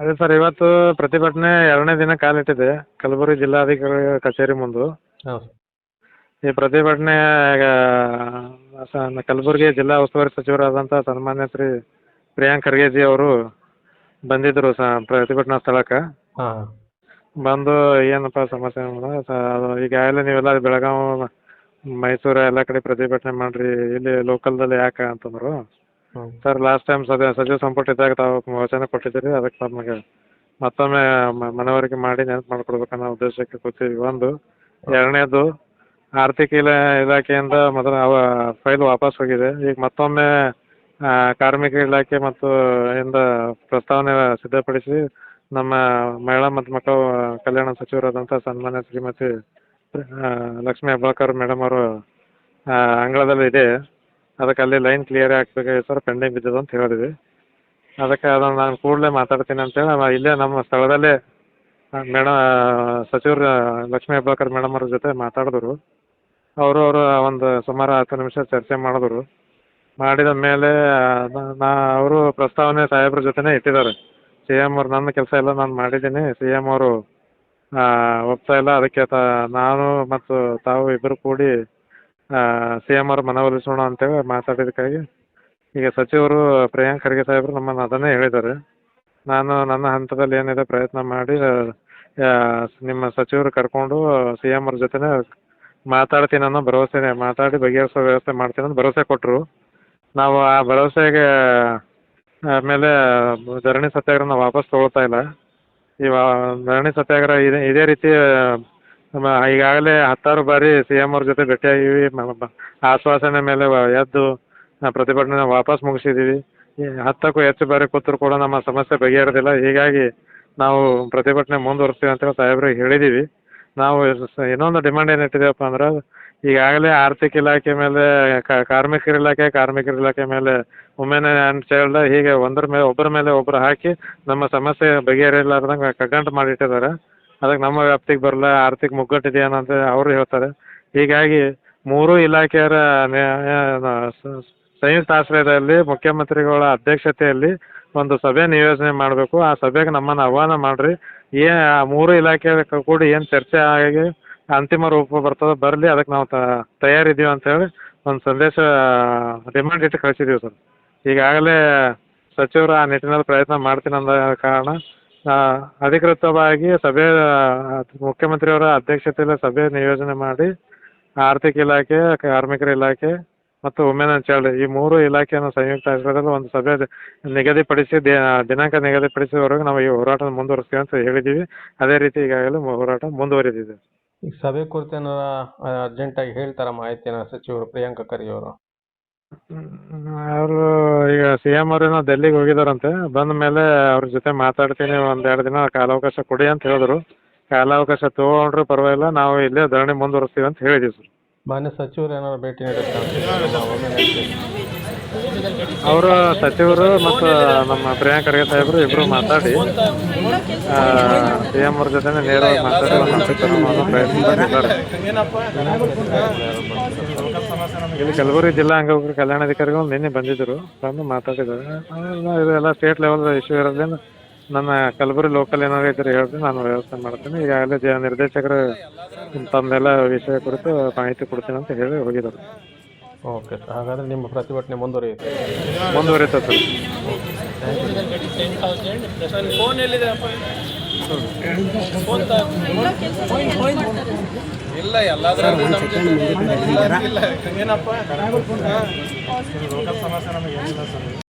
ಅದೇ ಸರ್ ಇವತ್ತು ಪ್ರತಿಭಟನೆ ಎರಡನೇ ದಿನ ಕಾಲಿಟ್ಟಿದೆ ಕಲಬುರಗಿ ಜಿಲ್ಲಾಧಿಕಾರಿ ಕಚೇರಿ ಮುಂದೆ. ಈ ಪ್ರತಿಭಟನೆ ಕಲಬುರಗಿ ಜಿಲ್ಲಾ ಉಸ್ತುವಾರಿ ಸಚಿವರಾದಂಥ ಸನ್ಮಾನ್ಯ ಶ್ರೀ ಪ್ರಿಯಾಂಕ್ ಖರ್ಗೆಜಿ ಅವರು ಬಂದಿದ್ದರು ಸ ಪ್ರತಿಭಟನಾ ಸ್ಥಳಕ್ಕೆ. ಬಂದು ಏನಪ್ಪ ಸಮಸ್ಯೆ ಈಗ ಎಲ್ಲ ನೀವೆಲ್ಲ ಬೆಳಗಾವಿ ಮೈಸೂರು ಎಲ್ಲ ಕಡೆ ಪ್ರತಿಭಟನೆ ಮಾಡಿರಿ ಇಲ್ಲಿ ಲೋಕಲ್ದಲ್ಲಿ ಯಾಕೆ ಅಂತಂದರು. ಸರ್ ಲಾಸ್ಟ್ ಟೈಮ್ ಸದ ಸಚಿವ ಸಂಪುಟ ಇದ್ದಾಗ ತಾವು ವಚನ ಕೊಟ್ಟಿದ್ದೀರಿ ಅದಕ್ಕೆ ತಮಗೆ ಮತ್ತೊಮ್ಮೆ ಮನವರಿಕೆ ಮಾಡಿ ನೆನಪು ಮಾಡಿಕೊಡ್ಬೇಕನ್ನೋ ಉದ್ದೇಶಕ್ಕೆ ಕೂತೀವಿ ಒಂದು ಎರಡನೇದು ಆರ್ಥಿಕ ಇಲಾ ಇಲಾಖೆಯಿಂದ ಮೊದಲ ಅವ ಫೈಲ್ ವಾಪಸ್ ಹೋಗಿದೆ. ಈಗ ಮತ್ತೊಮ್ಮೆ ಕಾರ್ಮಿಕ ಇಲಾಖೆ ಮತ್ತು ಇಂದ ಪ್ರಸ್ತಾವನೆ ಸಿದ್ಧಪಡಿಸಿ ನಮ್ಮ ಮಹಿಳಾ ಮತ್ತು ಮಕ್ಕಳ ಕಲ್ಯಾಣ ಸಚಿವರಾದಂಥ ಸನ್ಮಾನ್ಯ ಶ್ರೀಮತಿ ಲಕ್ಷ್ಮಿ ಹೆಬ್ಬಾಳ್ಕರ್ ಮೇಡಮ್ ಅವರು ಅಂಗಳದಲ್ಲಿ ಇದೆ. ಅದಕ್ಕೆ ಅಲ್ಲಿ ಲೈನ್ ಕ್ಲಿಯರ್ ಆಗ್ಬೇಕಾಗಿದೆ ಸರ್ ಪೆಂಡಿಂಗ್ ಬಿದ್ದದ ಅಂತ ಹೇಳಿದ್ವಿ. ಅದಕ್ಕೆ ಅದನ್ನು ನಾನು ಕೂಡಲೇ ಮಾತಾಡ್ತೀನಿ ಅಂತೇಳಿ ಇಲ್ಲೇ ನಮ್ಮ ಸ್ಥಳದಲ್ಲೇ ಮೇಡಮ್ ಸಚಿವರು ಲಕ್ಷ್ಮೀ ಹೆಬ್ಬಾಳ್ಕರ್ ಮೇಡಮ್ ಅವ್ರ ಜೊತೆ ಮಾತಾಡಿದ್ರು. ಅವರು ಅವರು ಒಂದು ಸುಮಾರು ಹತ್ತು ನಿಮಿಷ ಚರ್ಚೆ ಮಾಡಿದ್ರು. ಮಾಡಿದ ಮೇಲೆ ನಾ, ಅವರು ಪ್ರಸ್ತಾವನೆ ಸಾಹೇಬ್ರ ಜೊತೆನೇ ಇಟ್ಟಿದ್ದಾರೆ. ಸಿ ಎಂ ಅವ್ರು ನನ್ನ ಕೆಲಸ ಎಲ್ಲ ನಾನು ಮಾಡಿದ್ದೀನಿ. ಸಿ ಎಂ ಅವರು ಒಪ್ತಾ ಇಲ್ಲ. ಅದಕ್ಕೆ ತ, ನಾನು ಮತ್ತು ತಾವು ಇಬ್ಬರು ಕೂಡಿ ಸಿ ಎಂ ಅವ್ರ ಮನವೊಲಿಸೋಣ ಅಂತೇಳಿ ಮಾತಾಡಿದ್ದಕ್ಕಾಗಿ. ಈಗ ಸಚಿವರು ಪ್ರಿಯಾಂಕ್ ಖರ್ಗೆ ಸಾಹೇಬರು ನಮ್ಮನ್ನು ಅದನ್ನೇ ಹೇಳಿದ್ದಾರೆ. ನಾನು ನನ್ನ ಹಂತದಲ್ಲಿ ಏನಿದೆ ಪ್ರಯತ್ನ ಮಾಡಿ ನಿಮ್ಮ ಸಚಿವರು ಕರ್ಕೊಂಡು ಸಿ ಎಂ ಅವ್ರ ಜೊತೆನೇ ಮಾತಾಡ್ತೀನಿ ಅನ್ನೋ ಭರವಸೆ ಮಾತಾಡಿ ಬಗೆಹರಿಸೋ ವ್ಯವಸ್ಥೆ ಮಾಡ್ತೀನಿ ಅಂತ ಭರವಸೆ ಕೊಟ್ಟರು ನಾವು ಆ ಭರವಸೆಗೆ ಆ, ಮೇಲೆ ಧರಣಿ ಸತ್ಯಾಗ್ರಹನ ವಾಪಸ್ ತಗೊಳ್ತಾ ಇಲ್ಲ. ಈ ಧರಣಿ ಸತ್ಯಾಗ್ರಹ ಇದೆ ಇದೇ ರೀತಿ ನಮ್ಮ ಈಗಾಗಲೇ ಹತ್ತಾರು ಬಾರಿ ಸಿ ಎಂ ಅವ್ರ ಜೊತೆ ಭೇಟಿಯಾಗಿ ಆಶ್ವಾಸನೆ ಮೇಲೆ ಎದ್ದು ಪ್ರತಿಭಟನೆ ವಾಪಸ್ ಮುಗಿಸಿದ್ದೀವಿ ಹತ್ತಕ್ಕೂ ಹೆಚ್ಚು ಬಾರಿ ಕೂತರು ಕೂಡ ನಮ್ಮ ಸಮಸ್ಯೆ ಬಗೆಹರಿದಿಲ್ಲ. ಹೀಗಾಗಿ ನಾವು ಪ್ರತಿಭಟನೆ ಮುಂದುವರಿಸ್ತೀವಿ ಅಂತೇಳಿ ಸಾಹೇಬ್ರಿಗೆ ಹೇಳಿದ್ದೀವಿ ನಾವು ಇನ್ನೊಂದು ಡಿಮಾಂಡ್ ಏನು ಇಟ್ಟಿದ್ದೀವಪ್ಪ ಅಂದ್ರೆ ಈಗಾಗಲೇ ಆರ್ಥಿಕ ಇಲಾಖೆ ಮೇಲೆ ಕಾರ್ಮಿಕರ ಇಲಾಖೆ ಕಾರ್ಮಿಕರ ಇಲಾಖೆ ಮೇಲೆ ವುಮೆನ್ ಆ್ಯಂಡ್ ಚೈಲ್ಡ್ ಹೀಗೆ ಒಂದರ ಮೇಲೆ ಒಬ್ಬರ ಮೇಲೆ ಒಬ್ಬರು ಹಾಕಿ ನಮ್ಮ ಸಮಸ್ಯೆ ಬಗೆಹರಿಲಾರ್ದಂಗೆ ಕಗ್ಗಂಟು ಮಾಡಿಟ್ಟಿದ್ದಾರೆ. ಅದಕ್ಕೆ ನಮ್ಮ ವ್ಯಾಪ್ತಿಗೆ ಬರಲ್ಲ, ಆರ್ಥಿಕ ಮುಗ್ಗಟ್ಟಿದೆಯೇನಂತ ಅಂತ ಅವರು ಹೇಳ್ತಾರೆ. ಹೀಗಾಗಿ ಮೂರು ಇಲಾಖೆಯರ ಸಂಯುಕ್ತ ಆಶ್ರಯದಲ್ಲಿ ಮುಖ್ಯಮಂತ್ರಿಗಳ ಅಧ್ಯಕ್ಷತೆಯಲ್ಲಿ ಒಂದು ಸಭೆ ನಿಯೋಜನೆ ಮಾಡಬೇಕು. ಆ ಸಭೆಗೆ ನಮ್ಮನ್ನು ಆಹ್ವಾನ ಮಾಡಿರಿ. ಏ, ಆ ಮೂರು ಇಲಾಖೆ ಕೂಡಿ ಏನು ಚರ್ಚೆ ಆಗಿ ಅಂತಿಮ ರೂಪ ಬರ್ತದೆ, ಬರಲಿ ಅದಕ್ಕೆ ನಾವು ತಯಾರಿದ್ದೀವಿ ಅಂತೇಳಿ ಒಂದು ಸಂದೇಶ ಡಿಮಾಂಡ್ ಇಟ್ಟು ಕಳಿಸಿದ್ದೀವಿ ಸರ್. ಈಗಾಗಲೇ ಸಚಿವರು ಆ ನಿಟ್ಟಿನಲ್ಲಿ ಪ್ರಯತ್ನ ಮಾಡ್ತೀನಿ ಅಂದ ಕಾರಣ ಅಧಿಕೃತವಾಗಿ ಸಭೆ ಮುಖ್ಯಮಂತ್ರಿಯವರ ಅಧ್ಯಕ್ಷತೆಯಲ್ಲಿ ಸಭೆ ನಿಯೋಜನೆ ಮಾಡಿ ಆರ್ಥಿಕ ಇಲಾಖೆ, ಕಾರ್ಮಿಕರ ಇಲಾಖೆ ಮತ್ತು ವುಮೆನ್ ಚೈಲ್ಡ್ ಈ ಮೂರು ಇಲಾಖೆಯನ್ನು ಸಂಯುಕ್ತ ಆಶ್ರಯದಲ್ಲಿ ಒಂದು ಸಭೆ ನಿಗದಿಪಡಿಸಿ ದಿನಾಂಕ ನಿಗದಿಪಡಿಸಿದವರೆಗೂ ನಾವು ಈ ಹೋರಾಟ ಮುಂದುವರಿಸ್ತೀವಿ ಅಂತ ಹೇಳಿದ್ದೀವಿ ಅದೇ ರೀತಿ ಈಗಾಗಲೇ ಹೋರಾಟ ಮುಂದುವರಿದಿದೆ. ಈಗ ಸಭೆ ಕುರಿತು ಏನಾರ ಅರ್ಜೆಂಟಾಗಿ ಹೇಳ್ತಾರ ಮಾಹಿತಿನ ಸಚಿವರು, ಪ್ರಿಯಾಂಕ ಖರ್ಗೆ ಅವರು? ಈಗ ಸಿ ಎಂ ಅವ್ರೇನೋ ಡೆಲ್ಲಿಗೆ ಹೋಗಿದಾರಂತೆ. ಬಂದ ಮೇಲೆ ಅವ್ರ ಜೊತೆ ಮಾತಾಡ್ತೀನಿ ಒಂದೆರಡು ದಿನ ಕಾಲಾವಕಾಶ ಕೊಡಿ ಅಂತ ಹೇಳಿದ್ರು. ಕಾಲಾವಕಾಶ ತೊಗೊಂಡ್ರು ಪರವಾಗಿಲ್ಲ, ನಾವು ಇಲ್ಲೇ ಧರಣಿ ಮುಂದುವರಿಸ್ತೀವಿ ಅಂತ ಹೇಳಿದ್ದೀವಿ ಸರ್. ಮಾನ್ಯ ಸಚಿವರು ಏನಾರ ಭೇಟಿ ನೀಡಿರ್ತಾರೆ ಅವರು ಸಚಿವರು ಮತ್ತು ನಮ್ಮ ಪ್ರಿಯಾಂಕ ಖರ್ಗೆ ಸಾಹೇಬರು ಇಬ್ಬರು ಮಾತಾಡಿ ಸಿ ಎಂ ಅವ್ರ ಜೊತೆನೇ ನೇರವಾಗಿ ಮಾತಾಡಿ ಇಲ್ಲಿ ಕಲಬುರಗಿ ಜಿಲ್ಲಾ ಅಂಗವಿಕಲ ಕಲ್ಯಾಣಾಧಿಕಾರಿಗಳು ನಿನ್ನೆ ಬಂದಿದ್ದರು, ಬಂದು ಮಾತಾಡಿದ್ದಾರೆ. ಇದೆಲ್ಲ ಸ್ಟೇಟ್ ಲೆವೆಲ್ ಇಶ್ಯೂ ಇರೋದ್ರಿಂದ ನನ್ನ ಕಲಬುರಗಿ ಲೋಕಲ್ ಏನಾದ್ರು ಇದ್ರೆ ಹೇಳ್ತೀನಿ ನಾನು ವ್ಯವಸ್ಥೆ ಮಾಡ್ತೀನಿ. ಈಗಾಗಲೇ ಜ ನಿರ್ದೇಶಕರು ತಮ್ಮೆಲ್ಲ ವಿಷಯ ಕುರಿತು ಮಾಹಿತಿ ಕೊಡ್ತೀನಿ ಅಂತ ಹೇಳಿ ಹೋಗಿದ್ದಾರೆ. ಓಕೆ ಸರ್ ಹಾಗಾದ್ರೆ ನಿಮ್ಮ ಪ್ರತಿಭಟನೆ ಮುಂದುವರಿಯುತ್ತೆ. ಮುಂದುವರಿಯುತ್ತೆ ಸರ್. ಇಲ್ಲ ಏನಪ್ಪ